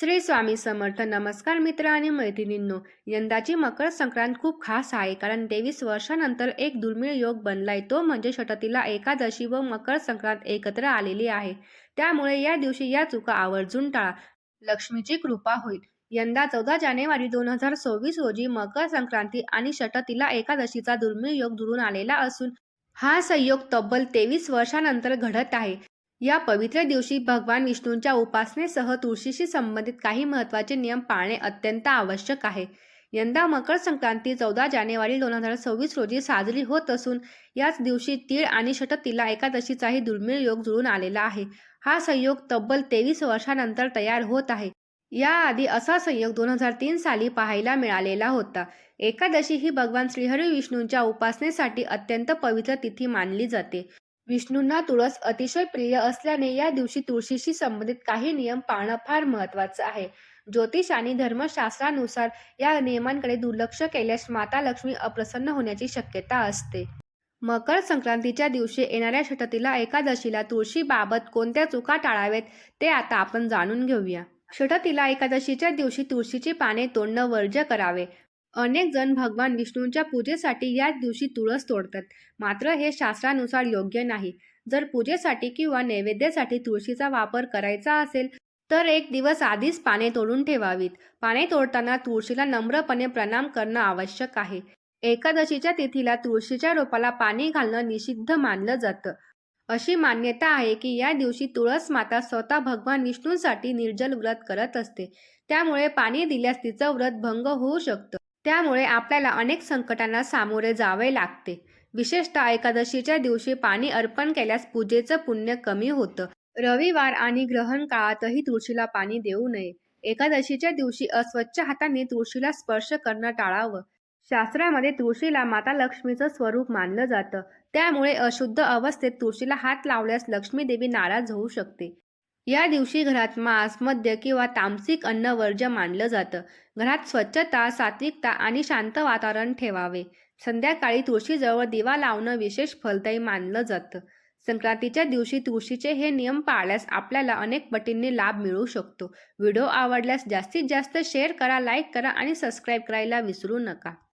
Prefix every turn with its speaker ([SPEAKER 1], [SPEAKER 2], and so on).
[SPEAKER 1] श्री स्वामी समर्थ. नमस्कार मित्र आणि मैत्रिणींनो. यंदाची मकर संक्रांत खूप खास आहे कारण तेवीस वर्षानंतर एक दुर्मिळ योग बनलाय. तो म्हणजे षटतीला एकादशी व मकर संक्रांत एकत्र आलेली आहे. त्यामुळे या दिवशी या चुका आवर्जून टाळा. लक्ष्मीची कृपा होईल. यंदा चौदा जानेवारी दोन हजार सव्वीस रोजी मकर संक्रांती आणि षटतीला एकादशीचा दुर्मिळ योग जुळून आलेला असून हा संयोग तब्बल तेवीस वर्षानंतर घडत आहे. या पवित्र दिवशी भगवान विष्णूंच्या उपासनेसह तुळशीशी संबंधित काही महत्त्वाचे नियम पाळणे अत्यंत आवश्यक आहे. यंदा मकर संक्रांती चौदा जानेवारी दोन हजार सव्वीस रोजी साजरी होत असून याच दिवशी तीळ आणि षटतीला एकादशीचाही दुर्मिळ योग जुळून आलेला आहे. हा संयोग तब्बल तेवीस वर्षानंतर तयार होत आहे. याआधी असा संयोग दोन हजार तीन साली पाहायला मिळालेला होता. एकादशी ही भगवान श्रीहरी विष्णूंच्या उपासनेसाठी अत्यंत पवित्र तिथी मानली जाते. विष्णूंना तुळस अतिशय प्रिय असल्याने या दिवशी तुळशीशी संबंधित काही नियम पाळणं फार महत्त्वाचं आहे. ज्योतिष आणि धर्मशास्त्रानुसार या नियमांकडे दुर्लक्ष केल्यास माता लक्ष्मी अप्रसन्न होण्याची शक्यता असते. मकर संक्रांतीच्या दिवशी येणाऱ्या षटतीला एकादशीला तुळशीबाबत कोणत्या चुका टाळाव्यात ते आता आपण जाणून घेऊया. षटतीला एकादशीच्या दिवशी तुळशीची पाने तोडणं वर्ज्य करावे. अनेक जण भगवान विष्णूंच्या पूजेसाठी याच दिवशी तुळस तोडतात. मात्र हे शास्त्रानुसार योग्य नाही. जर पूजेसाठी किंवा नैवेद्यासाठी तुळशीचा वापर करायचा असेल तर एक दिवस आधीच पाने तोडून ठेवावीत. पाने तोडताना तुळशीला नम्रपणे प्रणाम करणं आवश्यक आहे. एकादशीच्या तिथीला तुळशीच्या रोपाला पाणी घालणं निषिद्ध मानलं जातं. अशी मान्यता आहे की या दिवशी तुळस माता स्वतः भगवान विष्णूंसाठी निर्जल व्रत करत असते. त्यामुळे पाणी दिल्यास तिचं व्रत भंग होऊ शकतं. त्यामुळे आपल्याला अनेक संकटांना सामोरे जावे लागते. विशेषतः एकादशीच्या दिवशी पाणी अर्पण केल्यास पूजेचं पुण्य कमी होतं. रविवार आणि ग्रहण काळातही तुळशीला पाणी देऊ नये. एकादशीच्या दिवशी अस्वच्छ हाताने तुळशीला स्पर्श करणं टाळावं. शास्त्रामध्ये तुळशीला माता लक्ष्मीचं स्वरूप मानलं जातं. त्यामुळे अशुद्ध अवस्थेत तुळशीला हात लावल्यास लक्ष्मी देवी नाराज होऊ शकते. या दिवशी घरात मांस मद्य किंवा तामसिक अन्न वर्ज्य मानलं जातं. घरात स्वच्छता सात्विकता आणि शांत वातावरण ठेवावे. संध्याकाळी तुळशीजवळ दिवा लावणं विशेष फलदायी मानलं जातं. संक्रांतीच्या दिवशी तुळशीचे हे नियम पाळल्यास आपल्याला अनेक पटींनी लाभ मिळू शकतो. व्हिडिओ आवडल्यास जास्तीत जास्त शेअर करा लाईक करा आणि सबस्क्राईब करायला विसरू नका.